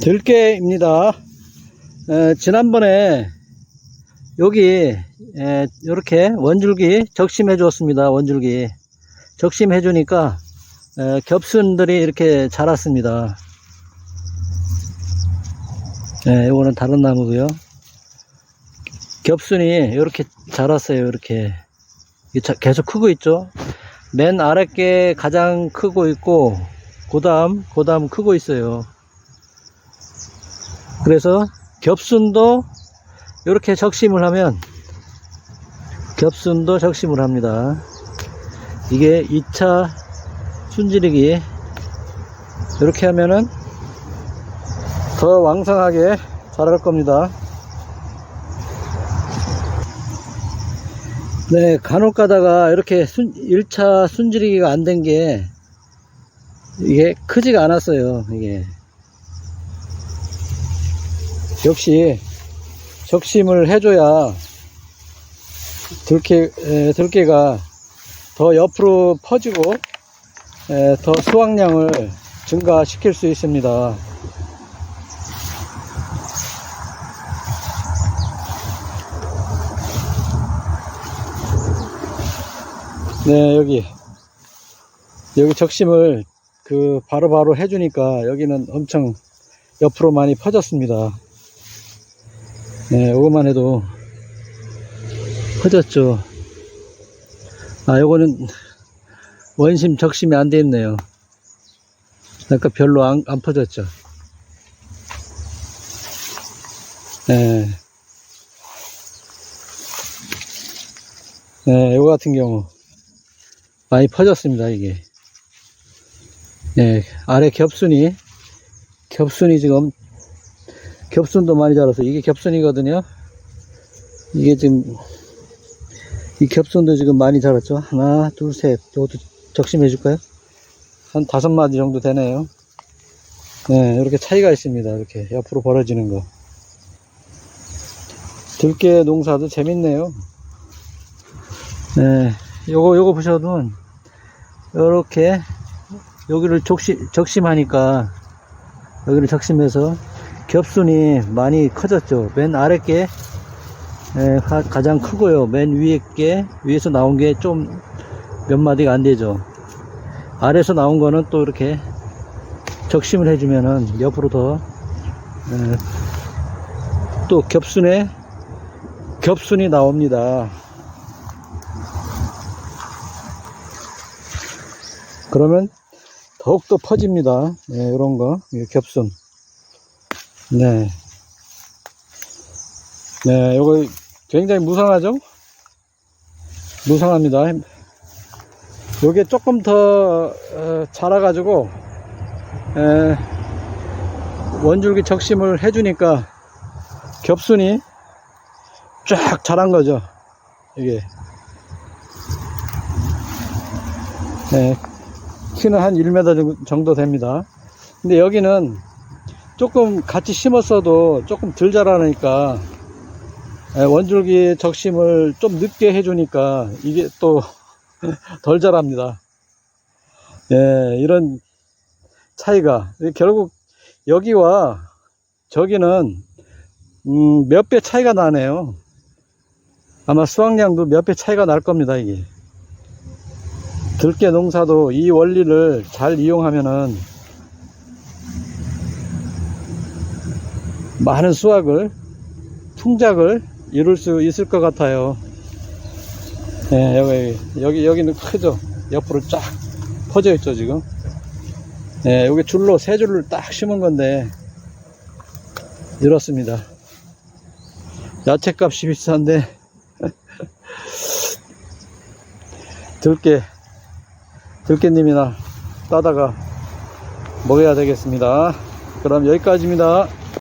들깨입니다. 에, 지난번에 여기 이렇게 원줄기 적심해 주었습니다. 원줄기 적심해 주니까 에, 겹순들이 이렇게 자랐습니다. 네, 이거는 다른 나무고요. 겹순이 이렇게 자랐어요. 이렇게 계속 크고 있죠. 맨 아래 게 가장 크고 있고 그다음 그다음 크고 있어요. 그래서 겹순도 이렇게 적심을 하면 겹순도 적심을 합니다. 이게 2차 순지르기 이렇게 하면은 더 왕성하게 자랄 겁니다. 네, 간혹 가다가 이렇게 순, 1차 순지르기가 안 된 게 이게 크지가 않았어요. 이게 역시 적심을 해줘야 들깨, 에, 들깨가 더 옆으로 퍼지고 에, 더 수확량을 증가시킬 수 있습니다. 네, 여기 여기 적심을 그 바로 바로 해주니까 여기는 엄청 옆으로 많이 퍼졌습니다. 네, 요것만 해도 퍼졌죠. 아, 요거는 원심 적심이 안 돼 있네요. 그러니까 별로 안, 안 퍼졌죠. 네. 네, 요거 같은 경우 많이 퍼졌습니다, 이게. 네, 아래 겹순이, 겹순이 지금 겹순도 많이 자라서 이게 겹순이거든요. 이게 지금 이 겹순도 지금 많이 자랐죠. 하나, 둘, 셋. 이것도 적심해 줄까요? 한 다섯 마디 정도 되네요. 네, 이렇게 차이가 있습니다. 이렇게 옆으로 벌어지는 거. 들깨 농사도 재밌네요. 네, 요거 요거 보셔도 이렇게 여기를 적심 적심하니까 여기를 적심해서 겹순이 많이 커졌죠. 맨 아래 게 에, 가- 가장 크고요. 맨 위에 게 위에서 나온 게 좀 몇 마디가 안 되죠. 아래에서 나온 거는 또 이렇게 적심을 해주면은 옆으로 더 에, 또 겹순에 겹순이 나옵니다. 그러면 더욱더 퍼집니다. 네, 이런 거, 이게 겹순. 네. 네, 요거 굉장히 무성하죠? 무성합니다. 요게 조금 더 어, 자라가지고 에, 원줄기 적심을 해주니까 겹순이 쫙 자란 거죠. 이게. 네, 키는 한 1m 정도 됩니다. 근데 여기는 조금 같이 심었어도 조금 덜 자라니까 에, 원줄기 적심을 좀 늦게 해주니까 이게 또 덜 자랍니다. 예, 이런 차이가 결국 여기와 저기는 음, 몇 배 차이가 나네요. 아마 수확량도 몇 배 차이가 날 겁니다, 이게. 들깨 농사도 이 원리를 잘 이용하면은 많은 수확을 풍작을 이룰 수 있을 것 같아요. 예, 여기 여기 여기는 크죠. 옆으로 쫙 퍼져 있죠 지금. 예, 여기 줄로 세 줄을 딱 심은 건데 이렇습니다. 야채 값이 비싼데 들깨 들깨님이나 따다가 먹어야 되겠습니다. 그럼 여기까지입니다.